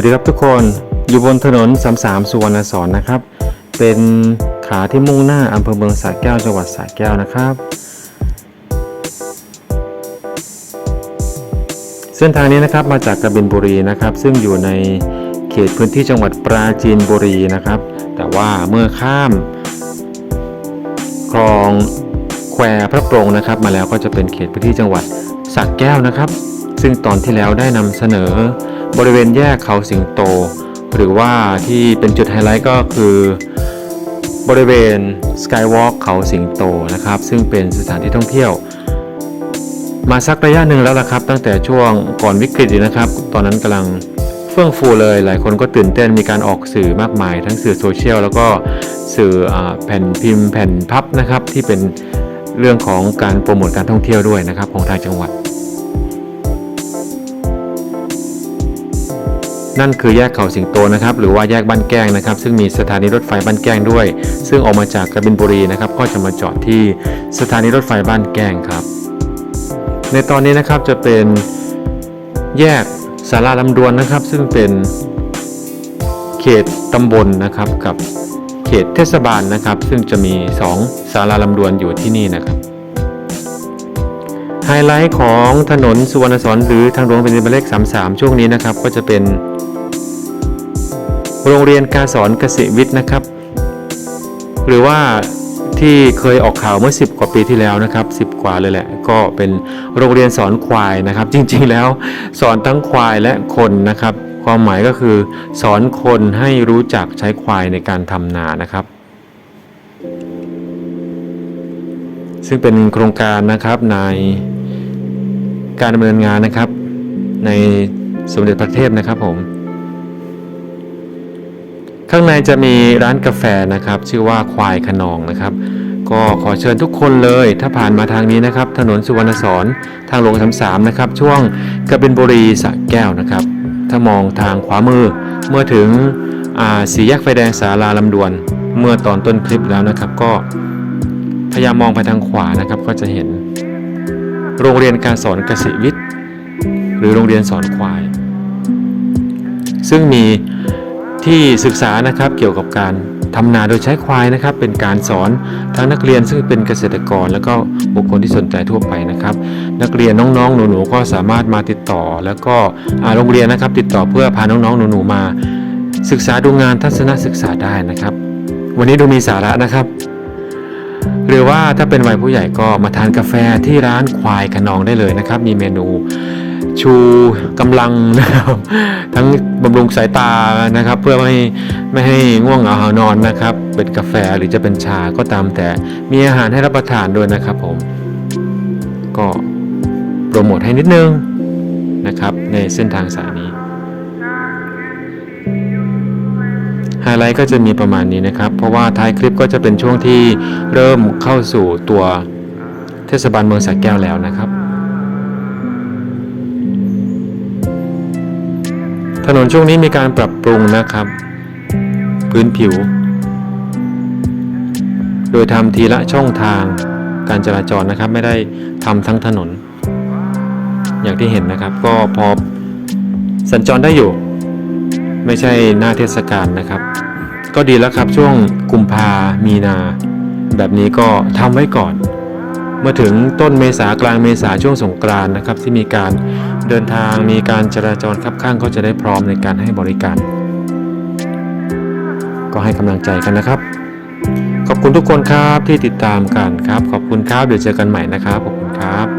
วัสดีครับทุกคนอยู่บนถนน33สุวรรณสอนนะครับ เป็นขาที่มุ่งหน้าอำเภอเมืองสระแก้วจังหวัดสระแก้วนะครับ เส้นทางนี้นะครับมาจากกระบินบุรีนะครับ ซึ่งอยู่ในเขตพื้นที่จังหวัดปราจีนบุรีนะครับ แต่ว่าเมื่อข้าม คลองแควพระโปรงนะครับ มาแล้วก็จะเป็นเขตพื้นที่จังหวัดสระแก้วนะครับ ซึ่งตอนที่แล้วได้นำเสนอ บริเวณแยกเขาสิงโต หรือว่าที่เป็นจุดไฮไลท์ก็คือบริเวณสกายวอล์กเขาสิงโตนะครับ ซึ่งเป็นสถานที่ท่องเที่ยว มาสักระยะหนึ่งแล้วละครับ ตั้งแต่ช่วงก่อนวิกฤตนะครับ ตอนนั้นกำลังเฟื่องฟูเลย หลายคนก็ตื่นเต้นมีการออกสื่อมากมาย ทั้งสื่อโซเชียลแล้วก็สื่ออแผ่นพิมพ์แผ่นพับนะครับที่เป็นเรื่องของการโปรโมทการท่องเที่ยวด้วยนะครับของทางจังหวัด นั่นคือแยกเขาสิงโตนะครับหรือว่าแยกบ้านแก้งนะครับ ซึ่งมีสถานีรถไฟบ้านแก้งด้วย ซึ่งออกมาจากกระบินบุรีนะครับ ก็จะมาจอดที่สถานีรถไฟบ้านแก้งครับ ในตอนนี้นะครับจะเป็นแยกสาราลำดวนนะครับ ซึ่งเป็นเขตตำบลนะครับกับเขตเทศบาลนะครับ ซึ่งจะมี2ศาลาลำดวนอยู่ที่นี่นะครับไฮไลท์ของถนนสุวรรณสอนหรือทางหลวงแผ่นดินหมายเลข33 ช่วงนี้นะครับ ก็จะเป็น โรงเรียนการสอนเกษตรวิทย์นะครับ หรือว่าที่เคยออกข่าวเมื่อ 10 กว่าปีที่แล้วนะครับ 10 กว่าเลยแหละ ก็เป็นโรงเรียนสอนควายนะครับ จริงๆแล้วสอนทั้งควายและคนนะครับ ความหมายก็คือ สอนคนให้รู้จักใช้ควายในการทำนานะครับ ซึ่งเป็นโครงการนะครับในการดำเนินงานนะครับ ในสมเด็จพระเทพนะครับผม ข้างในจะมีร้านกาแฟนะครับ ชื่อว่าควายขนองนะครับ ก็ขอเชิญทุกคนเลย ถ้าผ่านมาทางนี้นะครับ ถนนสุวรรณสอนทางหลวง33นะครับ ช่วงกบินบุรีสระแก้วนะครับ ถ้ามองทางขวามือ เมื่อถึงสี่แยกไฟแดงสาราลำดวน เมื่อตอนต้นคลิปแล้วนะครับ ก็พยายามมองไปทางขวานะครับ ก็จะเห็น โรงเรียนการสอนเกษตรวิทย์ หรือโรงเรียนสอนควาย ซึ่งมี ที่ศึกษานะครับเกี่ยวกับการทำนาโดยใช้ควายนะครับ เป็นการสอนทั้งนักเรียนซึ่งเป็นเกษตรกร แล้วก็บุคคลที่สนใจทั่วไปนะครับ นักเรียนน้องๆ หนูๆก็สามารถมาติดต่อ แล้วก็อาโรงเรียนนะครับ ติดต่อเพื่อพาน้องๆหนูๆมา ศึกษาดูงานทัศนศึกษาได้นะครับ วันนี้ดูมีสาระนะครับ หรือว่าถ้าเป็นวัยผู้ใหญ่ก็มาทานกาแฟที่ร้านควายขนองได้เลยนะครับ มีเมนู ชูกำลังนะครับทั้งบำรุงสายตานะครับ เพื่อไม่ให้ไม่ให้ง่วงเหงาหานอนนะครับ เป็นกาแฟหรือจะเป็นชาก็ตามแต่มีอาหารให้รับประทานด้วยนะครับผม ก็โปรโมทให้นิดนึงนะครับ ในเส้นทางสายนี้ไฮไลท์ก็จะมีประมาณนี้นะครับ เพราะว่าท้ายคลิปก็จะเป็นช่วงที่เริ่มเข้าสู่ตัวเทศบาลเมืองสระแก้วแล้วนะครับ ถนนช่วงนี้มีการปรับปรุงนะครับ พื้นผิว โดยทำทีละช่องทางการจราจรนะครับ ไม่ได้ทำทั้งถนน อย่างที่เห็นนะครับ ก็พอสัญจรได้อยู่ ไม่ใช่หน้าเทศกาลนะครับ ก็ดีแล้วครับช่วงกุมภามีนา แบบนี้ก็ทำไว้ก่อน เมื่อถึงต้นเมษากลางเมษาช่วงสงกรานนะครับ ที่มีการ เดินทางมีการจราจรคับข้างก็จะได้พร้อมในการให้บริการ ก็ให้กำลังใจกันนะครับ ขอบคุณทุกคนครับที่ติดตามกันครับ ขอบคุณครับเดี๋ยวเจอกันใหม่นะครับขอบคุณครับ